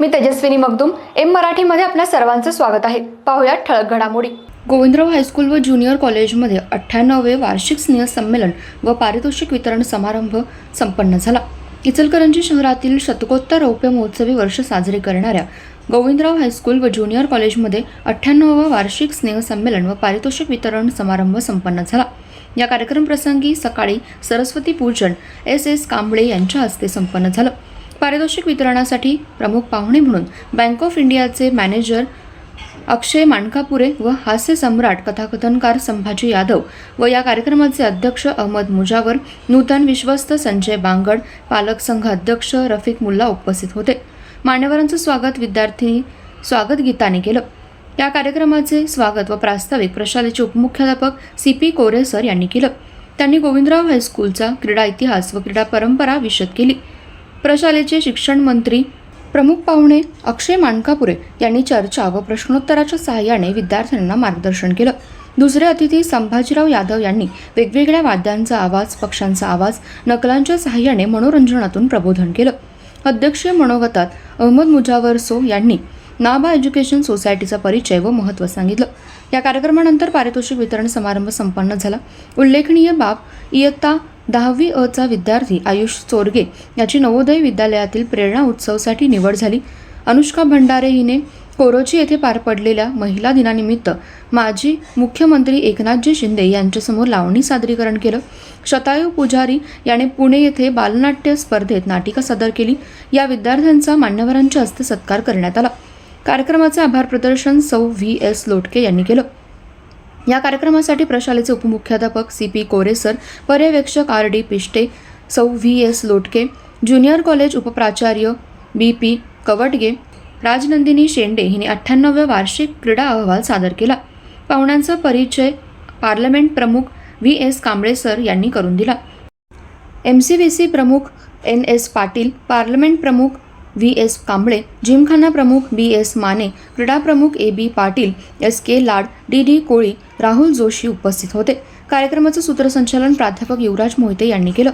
मी Tejaswini Magdum M मराठीमध्ये आपल्या सर्वांचं स्वागत आहे. पाहुयात ठळक घडामोडी. गोविंदराव हायस्कूल व ज्युनियर कॉलेजमध्ये अठ्ठ्याण्णवे वार्षिक स्नेह संमेलन व पारितोषिक वितरण समारंभ संपन्न झाला. इचलकरंजी शहरातील शतकोत्तर रौप्य महोत्सवी वर्ष साजरे करणाऱ्या गोविंदराव हायस्कूल व ज्युनियर कॉलेजमध्ये अठ्ठ्याण्णवा वार्षिक स्नेह संमेलन व पारितोषिक वितरण समारंभ संपन्न झाला. या कार्यक्रमप्रसंगी सकाळी सरस्वती पूजन एस एस कांबळे यांच्या हस्ते संपन्न झालं. पारितोषिक वितरणासाठी प्रमुख पाहुणे म्हणून बँक ऑफ इंडियाचे मॅनेजर अक्षय मानकापुरे व हास्य सम्राट कथाकथनकार संभाजी यादव व या कार्यक्रमाचे अध्यक्ष अहमद मुजावर नूतन विश्वस्त संजय बांगड पालक संघ अध्यक्ष रफिक मुल्ला उपस्थित होते. मान्यवरांचं स्वागत विद्यार्थी स्वागत गीताने केलं. या कार्यक्रमाचे स्वागत व प्रास्ताविक प्रशालेचे उपमुख्याध्यापक सी पी कोरे सर यांनी केलं. त्यांनी गोविंदराव हायस्कूलचा क्रीडा इतिहास व क्रीडा परंपरा विशद केली. प्रशालेचे शिक्षण मंत्री प्रमुख पाहुणे अक्षय मानकापुरे यांनी चर्चा व प्रश्नोत्तराच्या सहाय्याने विद्यार्थ्यांना मार्गदर्शन केलं. दुसरे अतिथी संभाजीराव यादव यांनी वेगवेगळ्या वाद्यांचा आवाज पक्ष्यांचा आवाज नकलांच्या सहाय्याने मनोरंजनातून प्रबोधन केलं. अध्यक्षीय मनोगतात अहमद मुजावर सो यांनी नाबा एज्युकेशन सोसायटीचा परिचय व महत्त्व सांगितलं. या कार्यक्रमानंतर पारितोषिक वितरण समारंभ संपन्न झाला. उल्लेखनीय बाब इयत्ता दहावी अचा विद्यार्थी आयुष चोरगे याची नवोदय विद्यालयातील प्रेरणा उत्सवसाठी निवड झाली. अनुष्का भंडारे हिने कोरोची येथे पार पडलेल्या महिला दिनानिमित्त माजी मुख्यमंत्री एकनाथजी शिंदे यांच्यासमोर लावणी सादरीकरण केलं. शतायू पुजारी याने पुणे येथे बालनाट्य स्पर्धेत नाटिका सादर केली. या विद्यार्थ्यांचा मान्यवरांच्या हस्ते सत्कार करण्यात आला. कार्यक्रमाचे आभार प्रदर्शन सौ व्ही एस लोटके यांनी केलं. या कार्यक्रमासाठी प्रशालेचे उपमुख्याध्यापक सी पी कोरेसर पर्यवेक्षक आर डी पिष्टे सौ V S Lotke junior college उपप्राचार्य B P Kavatge Rajnandini Shende हिने अठ्ठ्याण्णव्या वार्षिक क्रीडा अहवाल सादर केला. पाहुण्यांचा परिचय पार्लमेंट प्रमुख व्ही एस कांबळे सर यांनी करून दिला. एम सी व्ही सी प्रमुख एन एस पाटील पार्लमेंट प्रमुख व्ही. एस. कांबळे जिमखाना प्रमुख बी. एस. माने क्रीडा प्रमुख A. B. Patil S. K. Lad D. D. Koli Rahul Joshi उपस्थित होते. कार्यक्रमाचं सूत्रसंचालन प्राध्यापक युवराज मोहिते यांनी केलं.